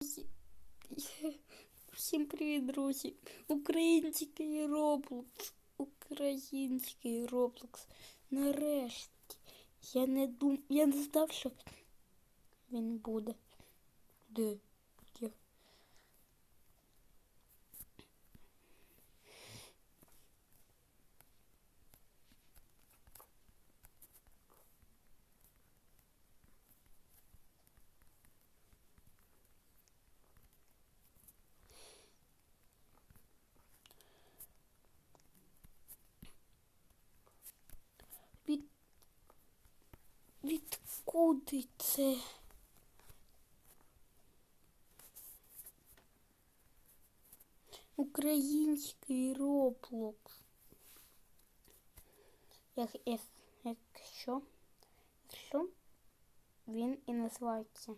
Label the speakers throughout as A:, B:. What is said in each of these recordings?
A: Всім привіт, друзі! Український Роблокс. Український Роблокс. Нарешті. Я не дум... Я не знав, що він буде. Де? Де? Від... Це? Український Роблокс. Як, якщо, якщо він і називається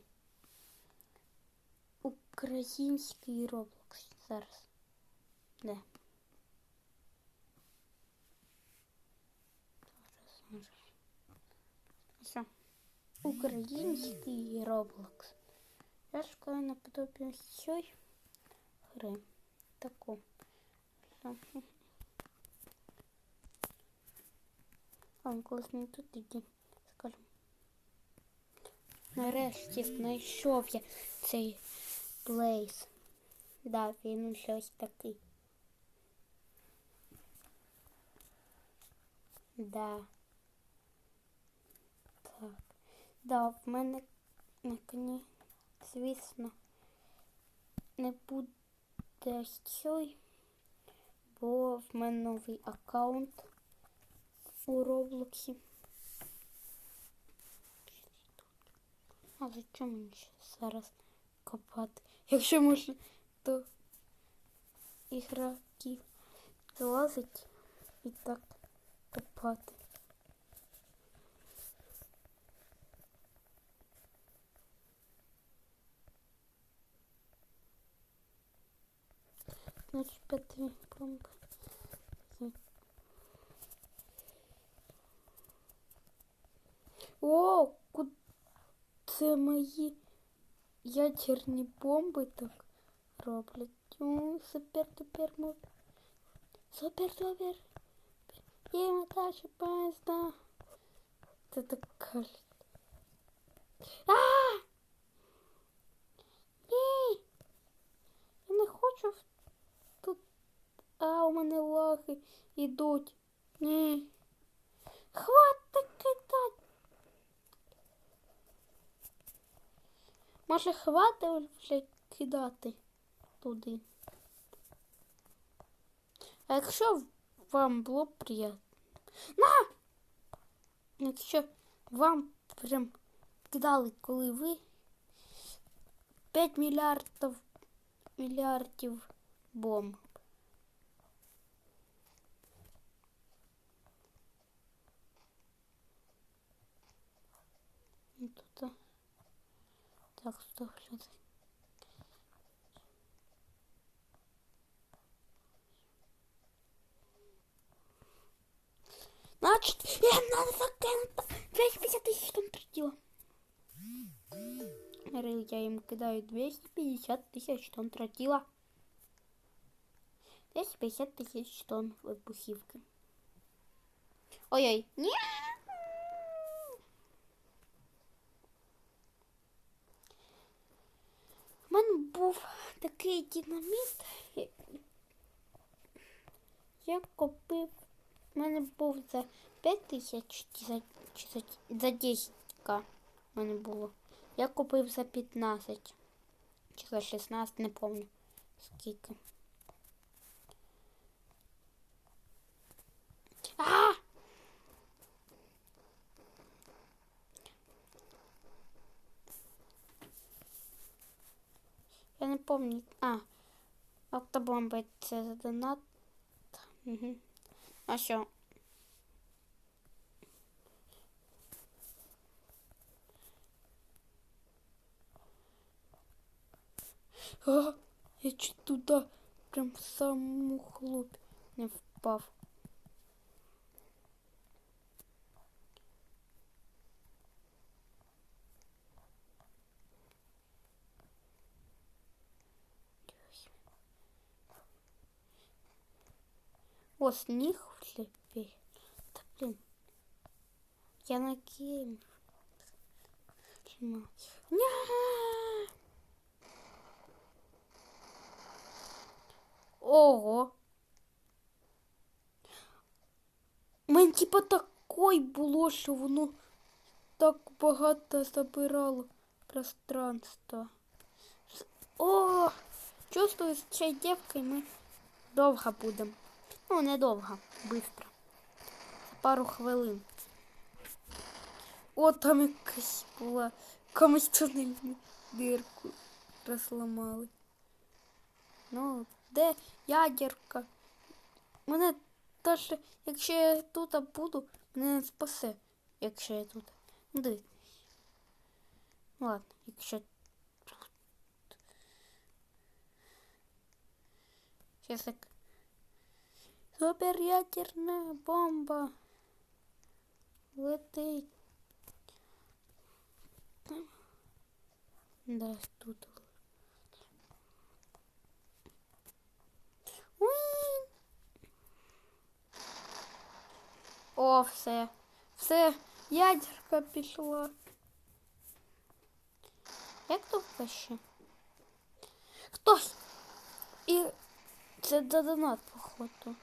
A: Український Роблокс. Зараз. Де? Зараз, зараз. Все. Український Роблокс. Я шукаю наподобие цієї гри. Таку. Колись мені тут іди, скажу. Нарешті знайшов я цей плейс. Да, він щось такий. Да. Так. Да, в мене на коні, звісно, не буде цей, бо в мене новий аккаунт у Роблоксі. А зачем мені ще зараз копати? Якщо можна, то ігроки залазить і так копати. Значит, пятый помпа. О, ку- це мої ядерні бомби так роблять. О, супер тепер мов. Супер супер. Їм дальше поезда. Це так кажуть. А! А, у мене лаги йдуть. Ні. Хватить кидати. Може хватить вже кидати туди. А якщо вам було приємно. На! Якщо вам прям кидали, коли ви 5 мільярдів мільярдів бомб. Так, стоп, це? Значит, им надо закинуть 250 тысяч тонн тротила. Я им кидаю 250 тысяч тонн тротила. 250 тысяч тонн вибухівки. Ой-ой. Ні! Був такий динаміт. Я купив. У мене був за 5 тисяч чи за, чи за, за 10 к у мене було. Я купив за 15 чи за 16, не пам'ятаю скільки. Я не пам'ятаю. А, автобомба за донат. Угу. А що? А, я чуть туда прям в саму хлопь не впав. О, сніг сліпий. Та блін. Я на гейм. Ня! Ого. У мене типа такой було, що воно так багато забирало пространства. С- О! Чувствую, з цією дівкою ми довго будемо. Ну, не довго, швидко. Пару хвилин. О, там якась була комусь тунельну дирку розламали. Ну, де ядерка? Мене теж, якщо я тут буду, мене не спасе, якщо я тут. Ну, дивись. Ну, ладно, якщо тут. Сейчас так. Суперядерна бомба. Летить. Там. Да, тут. Уй. О, все. Все, ядерка пішла. Як довго ще? Хтось! І це до донат, походу.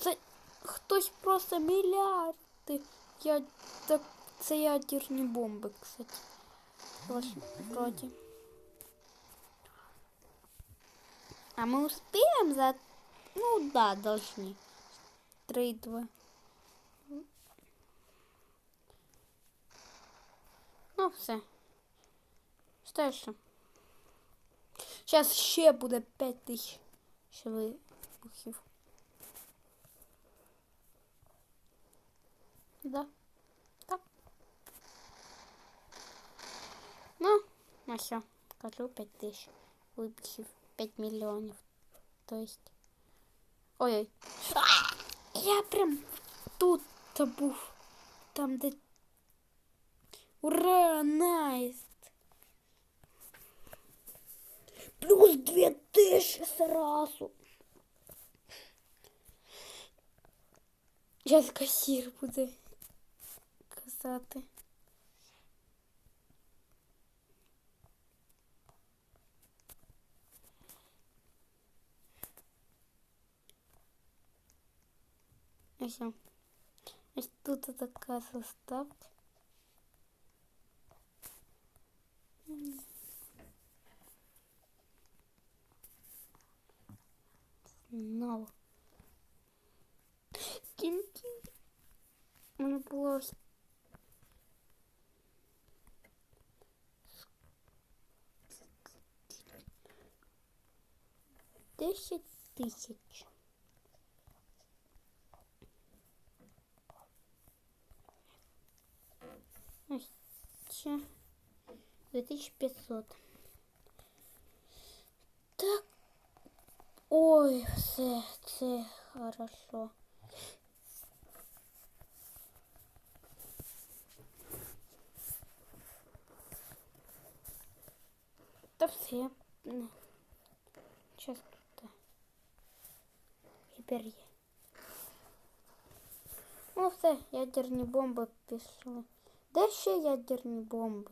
A: Це хтось просто мільярди. Я так це ядерні бомби, кстати. Ось, вроді. А мы успеем за... Ну да, должны. Три, два. Ну, все. Що ще? Сейчас ще буде 5 тисяч вибухів. Да. Так. Ну, а все. Кажу 5 тисяч вибухів. 5 мільйонів. То есть. Ой-ой. А! Я прям тут був. Там, де. Ура! Найс! Плюс две тысячи сразу. Сейчас кассир буде казати. Ось. Ось тут така заставка. Знову. Кінь-кінь. У мене було ось Десять тисяч. Ось це 2500. Так. Ой, все, це хорошо. Та все. Ну, Сейчас тут Тепер є. Ну все, ядерні бомби пішли. Де ще ядерні бомби?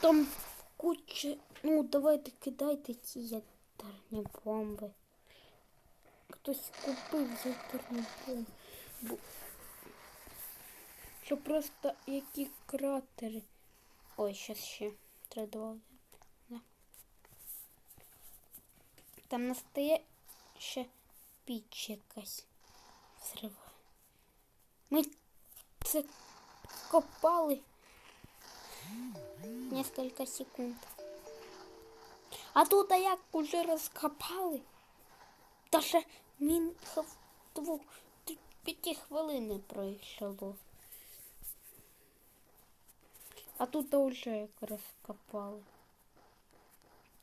A: Там куча. Ну, давайте кидайте ці ядерні бомби. Хтось купив ядерні бомби. Що просто які кратери. Ой, щас ще. Треба два. Да. Там настає ще піч якась взрива. Ми це копали несколько секунд. А тут а як уже розкопали. Даже мін двох п'яти хвилин не пройшло. А тут уже як розкопали.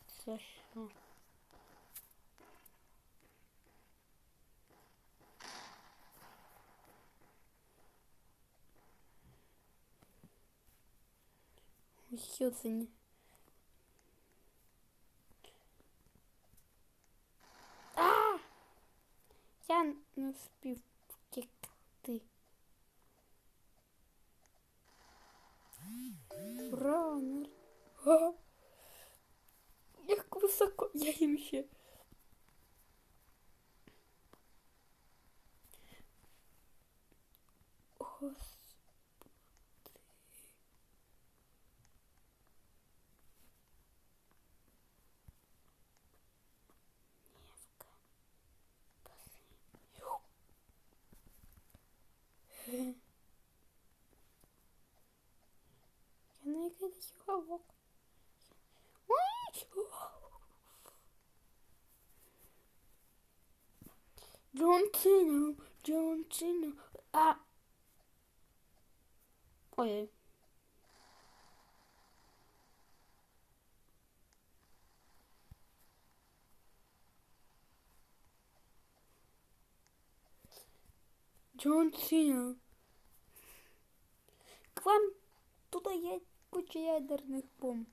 A: Все що. Хьюзень. Я не успів втікти. Ранер. Як високо я їм ще. Я на якийсь хавок. Ой! Джон Цина, Джон Цина. А! Ой. Джон Цина. К вам туда є куча ядерних бомб.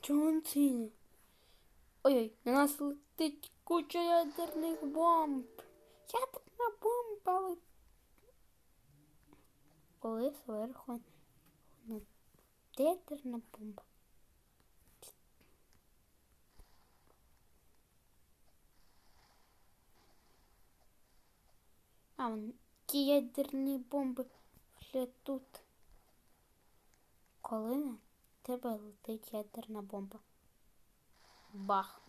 A: Джон Цина. Ой-ой, на нас летить куча ядерних бомб. Ядерна бомба. Коли зверху на ядерна бомба. А, вон, ті ядерні бомби вже тут. Коли на тебе летить ядерна бомба. Бах.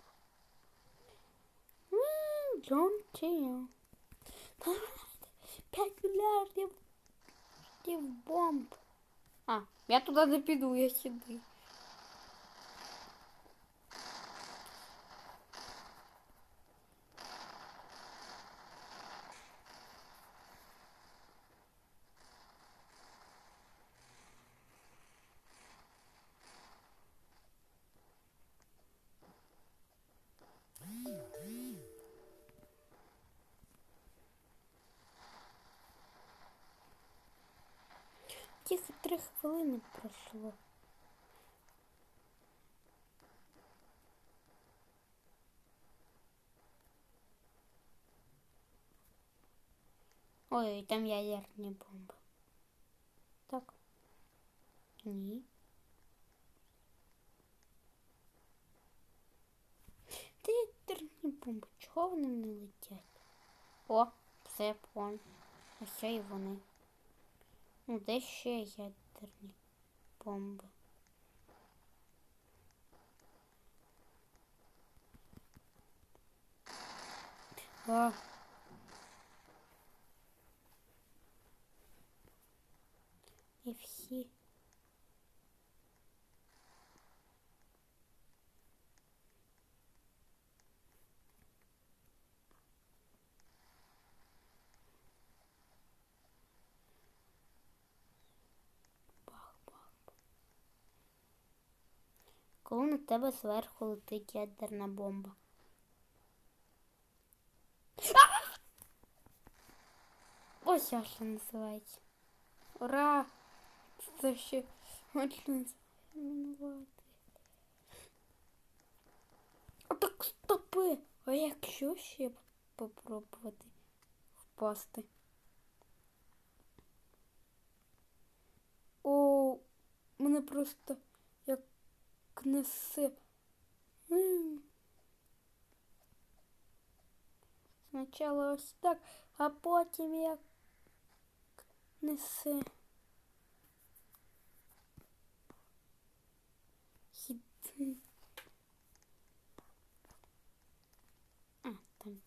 A: М, Джон Чіо. 5 мільярдів мільярдів бомб. А, я туди не піду, я сюди. Тільки три хвилини пройшло. Ой, там ядерні бомби. Так. Ні. Та ядерні бомби, чого вони не летять? О, все понял. Ось і вони. Ну, де ще ядерні бомби? А. І всі. Коли на тебе зверху летить ядерна бомба. Ось це називається. Ура! Це ще можна замінувати. А так стопи! А якщо ще попробувати впасти? О, мене просто несе. М. Спочатку ось так, а потім як несе. Хід- А, там.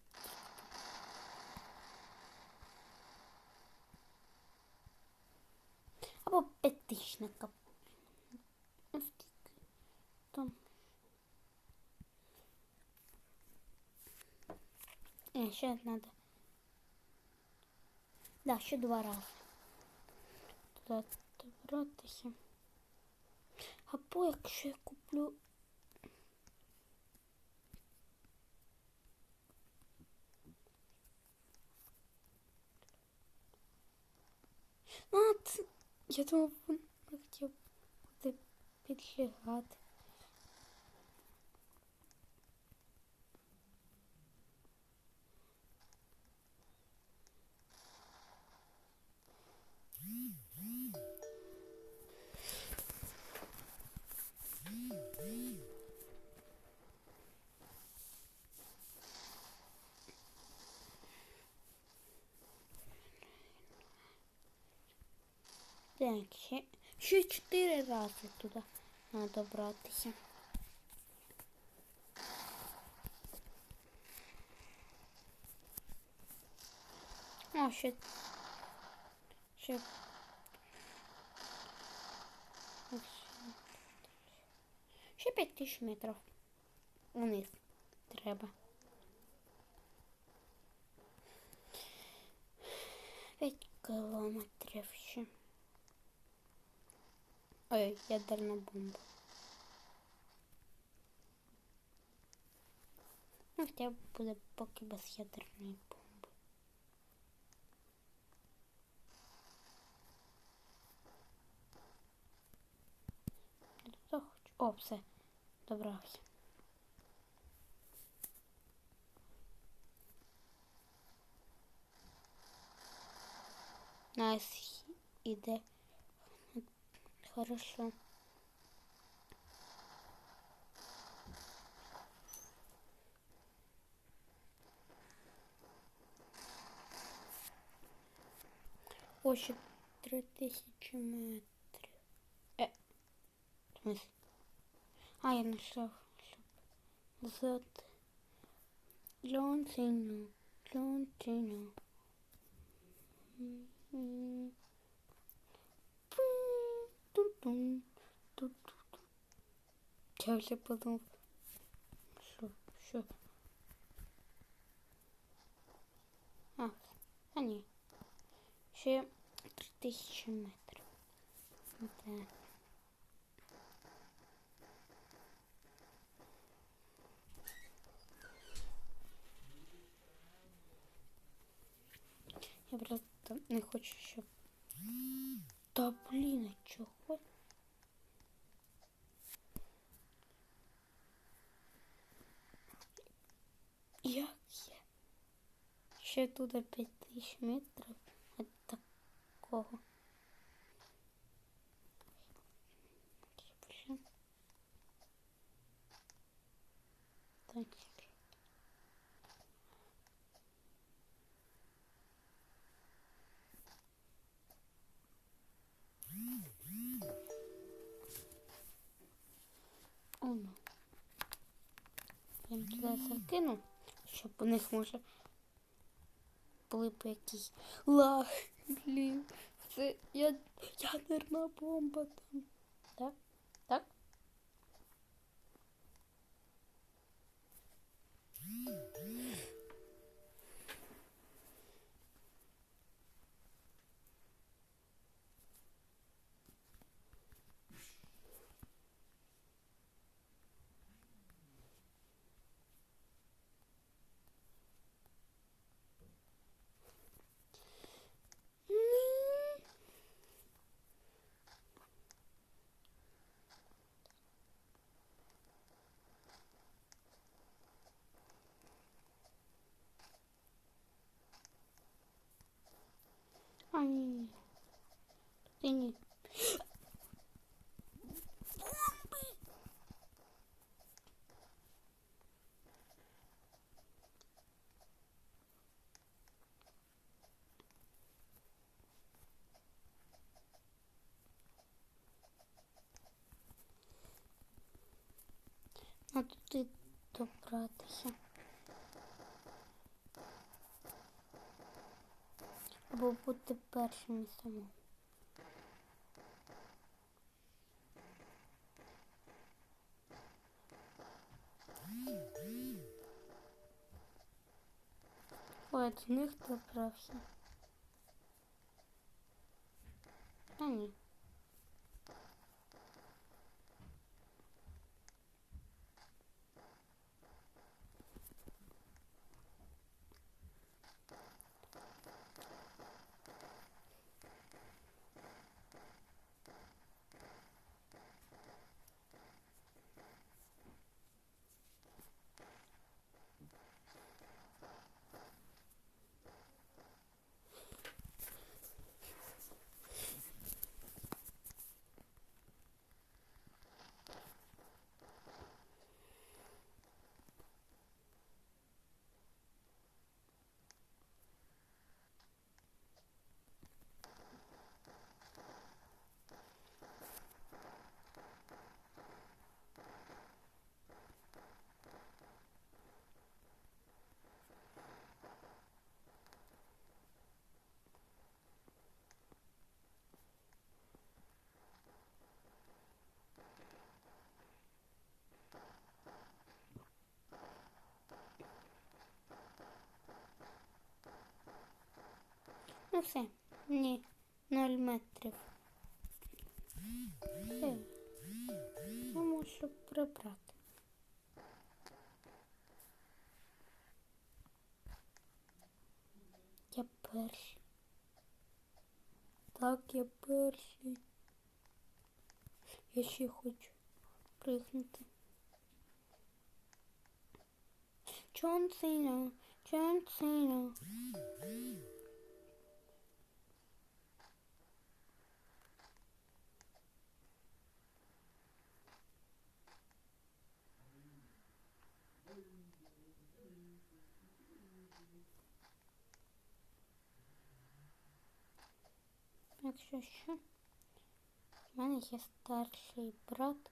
A: Або п'ятичника. Не, сейчас надо. Да, еще два раза. Туда вратися. Або якщо я куплю. Ну, я думав, где хотів буде. Так, ще, ще чотири рази туди треба добратися. О, ще, ще. Ще п'ять тисяч метрів вниз треба. П'ять кілометрів ще. Ой, ядерна бомба. Ну, хоча б буде поки без ядерної бомби. О, все, добрався. Нас іде. Хорошо. О, ще три тисячі метрів. Е, в смысле? А, я щоб зад. Лонтину, лонтину. М-м. Тун-тун, ту-ту-ту. Я вже подумав, що, що. А, а ні. Ще три тисячі метрів. Так. Я просто не хочу, щоб... Та блін, а чого? Як Ще туди 5000 метрів від такого. Так. О, ну. Я туди закину, щоб у них може якісь лаг. Блін, це я, ядерна бомба там. Так? Так? А, ні, ні. Ти ні. Бомби! А туди добратися. Або бути першим самим. Ой, до них добрався. А ні. Ні, 0 метрів. Е, Ну, можу прибрати. Я перший. Так, я перший. Я ще хочу пригнути. Джон Сина, Джон Сина. Якщо що, в мене є старший брат.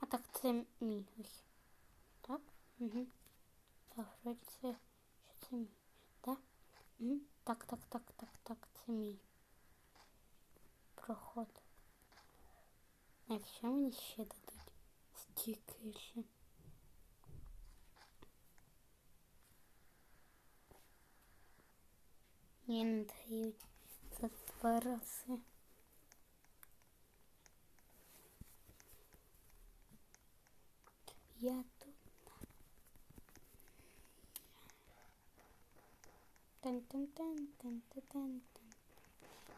A: А так це мій ось. Так? Угу. Так, вроді це що це мій. Так? Угу. Так, так, так, так, так, це мій. Проход. А якщо мені ще дадуть стікери? Не дають за два. Я тут. тан тан тан тан тан тан тан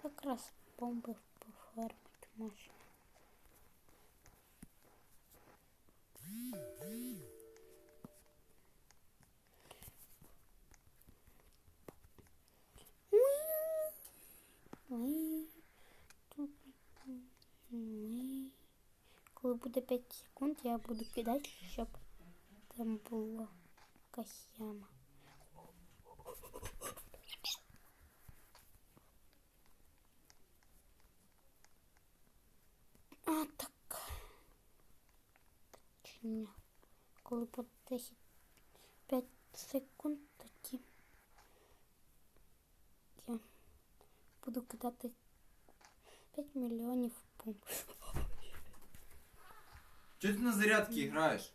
A: Якраз бомби пофармити можна. Ой, тут, ой. Коли буде 5 секунд, я буду кидати, щоб там була якась яма. А так. Чи ні? Коли буде 10 5 секунд, тоді я буду кидати 5 мільйонів бомб.
B: Чого ти на зарядки граєш?